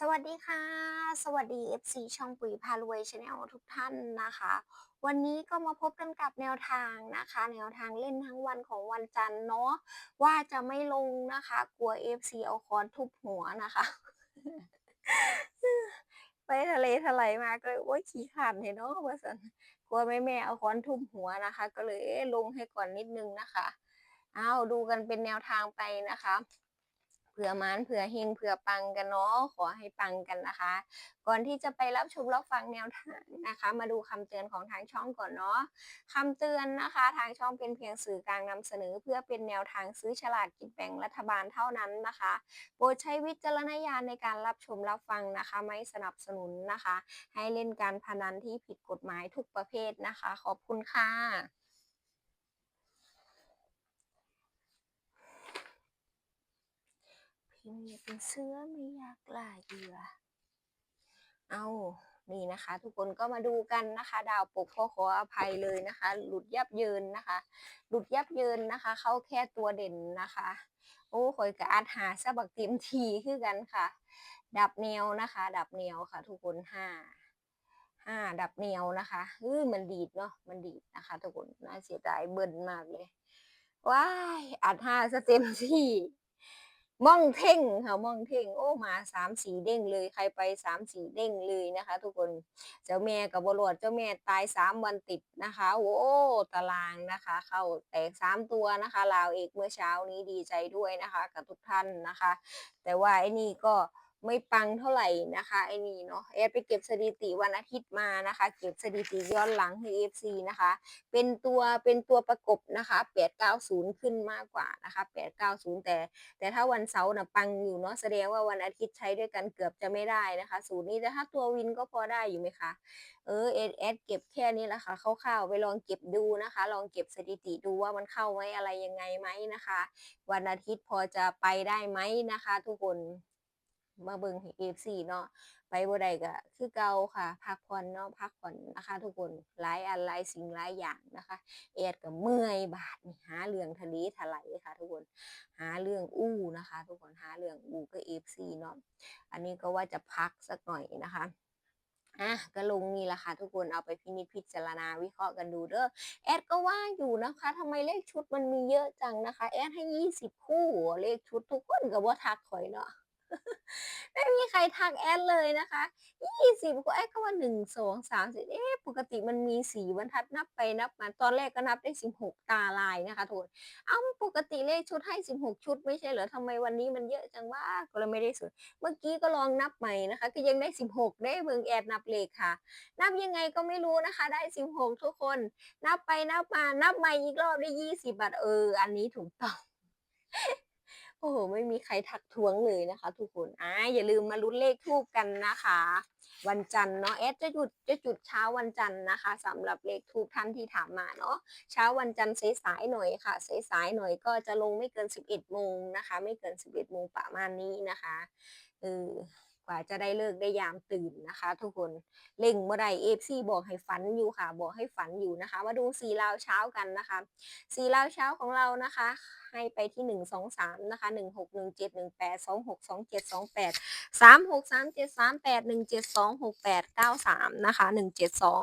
สวัสดีค่ะ สวัสดี FC ช่องปุ๋ยพารวยชาแนลทุกท่านนะคะ วันนี้ก็มาพบกันกับแนวทางนะคะ แนวทางเล่นทั้งวันของวันจันทร์เนาะว่าจะไม่ลงนะคะ กลัว FC เอาคอนทุบหัวนะคะ ไปทะเลทลายมาก็เลยโอ๊ยขี้ขลาดเห็นเนาะว่าสันกลัวแม่แม่เอาคอนทุบหัวนะคะ ก็เลยลงให้ก่อนนิดนึงนะคะ เอาดูกันเป็นแนวทางไปนะคะ เผื่อมานเผื่อเฮงเผื่อปังกันเนาะขอให้ปังกันนะคะ ก่อนที่จะไปรับชมรับฟังแนวทางนะคะ มาดูคำเตือนของทางช่องก่อนเนาะคำเตือนนะคะ ทางช่องเป็นเพียงสื่อกลางนำเสนอ เพื่อเป็นแนวทางซื้อฉลากกินแบ่งรัฐบาลเท่านั้นนะคะโปรดใช้วิจารณญาณในการรับชมรับฟังนะคะ ไม่สนับสนุนนะคะ ให้เล่นการพนันที่ผิดกฎหมายทุกประเภทนะคะ ขอบคุณค่ะิมพ์อย่าเป็นเสื้อไม่อยากล่าเหยื่อ เอานี่นะคะ ทุกคนก็มาดูกันนะคะ ดาวปกขอขออภัยเลยนะคะ หลุดยับเยินนะคะ หลุดยับเยินนะคะ เข้าแค่ตัวเด่นนะคะ โอ้คอยกะอาหาซะบักเต็มทีคือกันค่ะ ดับแนวนะคะ ดับแนวค่ะ ทุกคนห้าห้าดับแนวนะคะเฮ้ยมันดีดเนาะมันดีดนะคะ ทุกคนน่าเสียดายเบิ่นมากเลยว้ายอัดห้าซะเต็มที่ ม่องเท่งค่ะม่องเท่งโอ้มาสามสีเด้งเลยใครไปสามสีเด้งเลยนะคะ ทุกคนเจ้าแม่กับบรวดเจ้าแม่ตายสามวันติดนะคะ โอ้ตารางนะคะ เข้าแตกสามตัวนะคะลาวเอกเมื่อเช้านี้ดีใจด้วยนะคะ กับทุกท่านนะคะ แต่ว่าไอ้นี่ก็ ไม่ปังเท่าไหร่นะคะไอ้นี่เนาะแอดไปเก็บสถิติวันอาทิตย์มานะคะ เก็บสถิติย้อนหลังให้ FC นะคะ เป็นตัวเป็นตัวประกบนะคะ890 ขึ้นมากกว่านะคะ890 แต่ แต่ถ้าวันเสาร์นะปังอยู่เนาะแสดงว่าวันอาทิตย์ใช้ด้วยกันเกือบจะไม่ได้นะคะสูตรนี้แต่ถ้าตัววินก็พอได้อยู่ไหมคะเออเอแอดเก็บแค่นี้แหละค่ะคร่าวๆไปลองเก็บดูนะคะ ลองเก็บสถิติดูว่ามันเข้าไหมอะไรยังไงไหมนะคะ วันอาทิตย์พอจะไปได้ไหมนะคะ ทุกคน มาเบิ่งเอฟซีเนาะไปบ่ได้ก็คือเก่าค่ะพักผ่อนเนาะพักผ่อนนะคะ ทุกคนหลายอันหลายสิ่งหลายอย่างนะคะแอดก็เมื่อยบาดนี่หาเรื่องทะเลถลายค่ะ ทุกคนหาเรื่องอู้นะคะ ทุกคนหาเรื่องอู้ก็เอฟซีเนาะอันนี้ก็ว่าจะพักสักหน่อยนะคะอะก็ลงนี่แหละค่ะทุกคนเอาไปพินิจพิจารณาวิเคราะห์กันดูเด้อแอดก็ว่าอยู่นะคะทำไมเลขชุดมันมีเยอะจังนะคะ แอดให้ยี่สิบคู่เลขชุดทุกคนก็ว่ทักข่อยเนาะ ไม่มีใครทักแอดเลยนะคะยี่สิบกว่าแอดก็ว่าหนึ่งสองสามสี่เอ๊ะปกติมันมีสี่บรรทัดนับไปนับมาตอนแรกก็นับได้สิบหกตาลายนะคะทุกคนเอ้าปกติเลขชุดให้สิบหกชุด ไม่ใช่เหรอทำไมวันนี้มันเยอะจังว่าก็เลยไม่ได้สนเมื่อกี้ก็ลองนับใหม่นะคะ ก็ยังได้สิบหกได้เบิ่งแอดนับเลขค่ะ นับยังไงก็ไม่รู้นะคะ ได้สิบหกทุกคน นับไปนับมานับใหม่อีกรอบได้ยี่สิบบาทเออ อันนี้ถูกต้อง อ้โหไม่มีใครทักท้วงเลยนะคะ ทุกคนอ่าอย่าลืมมาลุ้นเลขทูบกันนะคะ วันจันทร์เนาะเอสจะหยุดจะจุดเช้าวันจันทร์นะคะสำหรับเลขทูบท่านที่ถามมาเนาะเช้าวันจันทร์สายๆหน่อยค่ะสายๆหน่อยก็จะลงไม่เกิน 11โมงนะคะ ไม่เกิน 11โมงประมาณนี้นะคะเออ กว่าจะได้เลิกได้ยามตื่นนะคะ ทุกคนเล่งเมื่อไรเอฟซีบอกให้ฝันอยู่ค่ะ บอกให้ฝันอยู่นะคะ มาดูสีลาวเช้ากันนะคะสีลาวเช้าของเรานะคะ ให้ไปที่หนึ่งสองสามนะคะหนึ่งหกหนึ่งเจ็ดหนึ่งแปดสองหกสองเจ็ดสองแปดสามหกสามเจ็ดสามแปดหนึ่งเจ็ดสองหกแปดเก้าสามนะคะหนึ่งเจ็ดสอง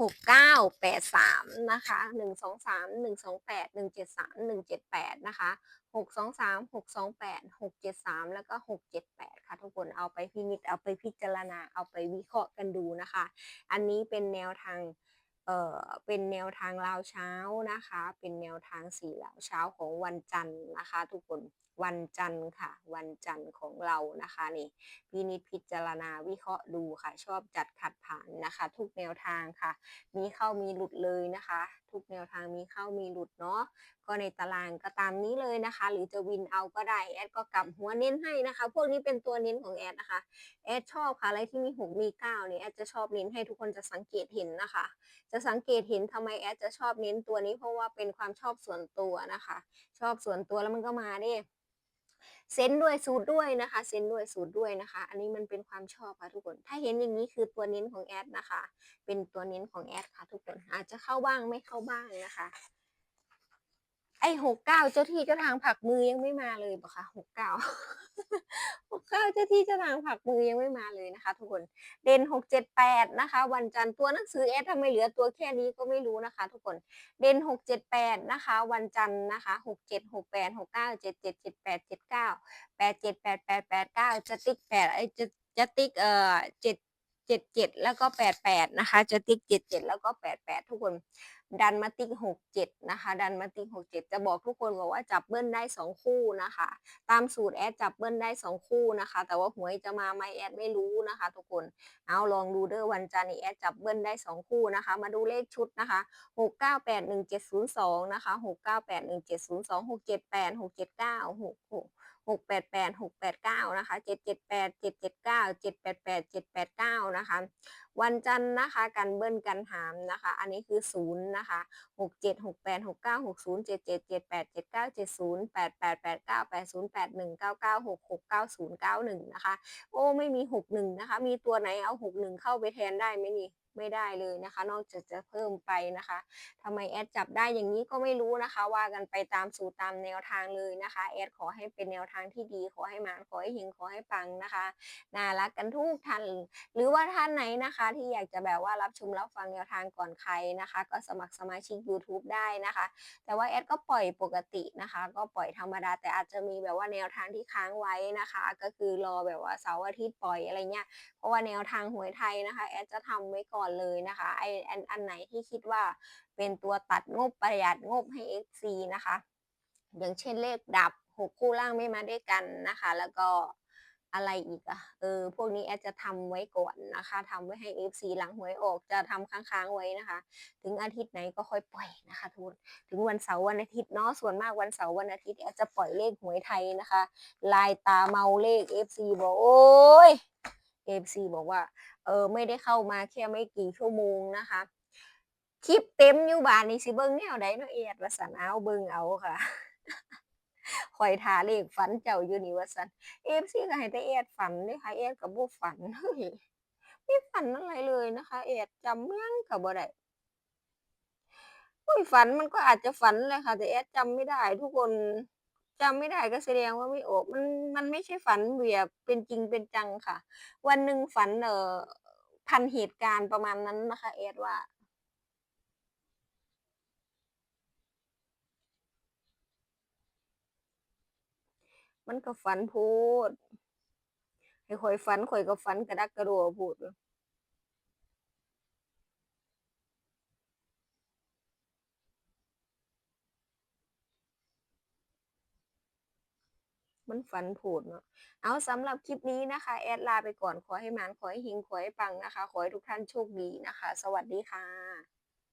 หกเก้าแปดสามนะคะหนึ่งสองสามหนึ่งสองแปดหนึ่งเจ็ดสามหนึ่งเจ็ดแปดนะคะ หกสองสามหกสองแปดหกเจ็ดสามแล้วก็หกเจ็ดแปดค่ะทุกคนเอาไปพินิจเอาไปพิจารณาเอาไปวิเคราะห์กันดูนะคะ อันนี้เป็นแนวทางเอ่อเป็นแนวทางลาวเช้านะคะ เป็นแนวทางสีลาวเช้าของวันจันทร์นะคะ ทุกคนวันจันทร์ค่ะ วันจันทร์ของเรานะคะนี่พินิจพิจารณาวิเคราะห์ดูค่ะ ชอบจัดขัดผ่านนะคะ ทุกแนวทางค่ะ มีเข้ามีหลุดเลยนะคะ ทุกแนวทางมีเข้ามีหลุดเนาะก็ในตารางก็ตามนี้เลยนะคะ หรือจะวินเอาก็ได้แอดก็กลับหัวเน้นให้นะคะ พวกนี้เป็นตัวเน้นของแอดนะคะแอดชอบค่ะอะไรที่มีหกมีเก้าเนี่ยแอดจะชอบเน้นให้ทุกคนจะสังเกตเห็นนะคะ จะสังเกตเห็นทำไมแอดจะชอบเน้นตัวนี้เพราะว่าเป็นความชอบส่วนตัวนะคะ ชอบส่วนตัวแล้วมันก็มาดิ เซนด้วยสูตรด้วยนะคะ เซนด้วยสูตรด้วยนะคะ อันนี้มันเป็นความชอบค่ะทุกคน ถ้าเห็นอย่างนี้คือตัวเน้นของแอดนะคะ เป็นตัวเน้นของแอดค่ะทุกคน อาจจะเข้าบ้างไม่เข้าบ้างนะคะ อ้หกเก้าเจ้าที่เจ้าทางผักมือยังไม่มาเลยปะคะหกเก้าหกเก้าเจ้าที่เจ้าทางผักมือยังไม่มาเลยนะคะ ทุกคนเด่นหกเจ็ดแปดนะคะ วันจันทร์ตัวหนังสือเอสทำไมเหลือตัวแค่นี้ก็ไม่รู้นะคะ ทุกคนเด่นหกเจ็ดแปดนะคะ วันจันทร์นะคะหกเจ็ดหกแปดหกเก้าเจ็ดเจ็ดเจ็ดแปดเจ็ดเก้าแปดเจ็ดแปดแปดแปดเก้าจะติ๊กแปดไอจะจะติ๊กเอ่อเจ็ด เจ็ดเจ็ดแล้วก็แปดแปดนะคะ จะติ๊กเจ็ดเจ็ดแล้วก็แปดแปดทุกคน ดันมาติ๊กหกเจ็ดนะคะ ดันมาติ๊กหกเจ็ดจะบอกทุกคนบอกว่าจับเบิ้ลได้สองคู่นะคะ ตามสูตรแอดจับเบิ้ลได้สองคู่นะคะ แต่ว่าหวยจะมาไหมแอดไม่รู้นะคะ ทุกคน เอาลองดูเด้อวันจันทร์นี่แอดจับเบิ้ลได้สองคู่นะคะ มาดูเลขชุดนะคะหกเก้าแปดหนึ่งเจ็ดศูนย์สองนะคะหกเก้าแปดหนึ่งเจ็ดศูนย์สองหกเจ็ดแปดหกเจ็ดเก้าหกหก หกแปดแปดหกแปดเก้านะคะเจ็ดเจ็ดแปดเจ็ดเจ็ดเก้าเจ็ดแปดแปดเจ็ดแปดเก้านะคะ วันจันทร์นะคะ กันเบิ้ลกันหามนะคะ อันนี้คือศูนย์นะคะหกเจ็ดหกแปดหกเก้าหกศูนย์เจ็ดเจ็ดเจ็ดแปดเจ็ดเก้าเจ็ดศูนย์แปดแปดแปดเก้าแปดศูนย์แปดหนึ่งเก้าเก้าหกหกเก้าศูนย์เก้าหนึ่งนะคะ โอ้ไม่มีหกหนึ่งนะคะ มีตัวไหนเอาหกหนึ่งเข้าไปแทนได้ไหมนี่ไม่ได้เลยนะคะ นอกจากจะเพิ่มไปนะคะทำไมแอดจับได้อย่างนี้ก็ไม่รู้นะคะ ว่ากันไปตามสูตรตามแนวทางเลยนะคะ แอดขอให้เป็นแนวทางที่ดี ขอให้มานขอให้เฮงขอให้ปังนะคะ น่ารักกันทุกท่าน หรือว่าท่านไหนนะคะที่อยากจะแบบว่ารับชมรับฟังแนวทางก่อนใครนะคะ ก็สมัครสมาชิก YouTube ได้นะคะ แต่ว่าแอดก็ปล่อยปกตินะคะ ก็ปล่อยธรรมดาแต่อาจจะมีแบบว่าแนวทางที่ค้างไว้นะคะ ก็คือรอแบบว่าเสาร์อาทิตย์ปล่อยอะไรเงี้ยเพราะว่าแนวทางหวยไทยนะคะแอดจะทำไว้ก่อนเลยนะคะไออันอันไหนที่คิดว่าเป็นตัวตัดงบประหยัดงบให้ FC นะคะ อย่างเช่นเลขดับหกคู่ล่างไม่มาด้วยกันนะคะ แล้วก็ อะไรอีกอะเออ พวกนี้แอดจะทำไว้ก่อนนะคะทำไว้ให้ FC หลังหวยออกจะทำค้างๆไว้นะคะ ถึงอาทิตย์ไหนก็ค่อยปล่อยนะคะทุกคนถึงวันเสาร์วันอาทิตย์เนาะส่วนมากวันเสาร์วันอาทิตย์แอดจะปล่อยเลขหวยไทยนะคะ ลายตาเมาเลข FC บอกโอ้ย FC บอกว่า เออไม่ได้เข้ามาแค่ไม่กี่ชั่วโมงนะคะคลิปเต็มอยู่บานนี่สิเบิ่งแนวใดเนาะเอียดว่าสันเอาเบิ่งเอาค่ะ คอยทาเลขฝันเจ้าอยู่นี่ว่าสัน FC ก็ให้แต่เอียดฝันเด้อค่ะเอียดก็บ่ฝันเฮ้ยไม่ฝันอะไรเลยนะคะเอียดจำยังก็บ่ได้อุ้ยฝันมันก็อาจจะฝันแหละค่ะ แต่เอียดจำไม่ได้ ทุกคนจำไม่ได้ก็แสดงว่าไม่ออกมันมันไม่ใช่ฝันแบบเป็นจริงเป็นจังค่ะ วันหนึ่งฝันเอ่อพันเหตุการณ์ประมาณนั้นนะคะเอดว่า มันก็ฝันโพดให้ข่อยฝันข่อยก็ฝันกระดักกระโดดโพดอยู่มันฝันโพดเนาะ เอาสำหรับคลิปนี้นะคะ แอดลาไปก่อน ขอให้มานขอให้เฮงขอให้ปังนะคะ ขอให้ทุกท่านโชคดีนะคะ สวัสดีค่ะ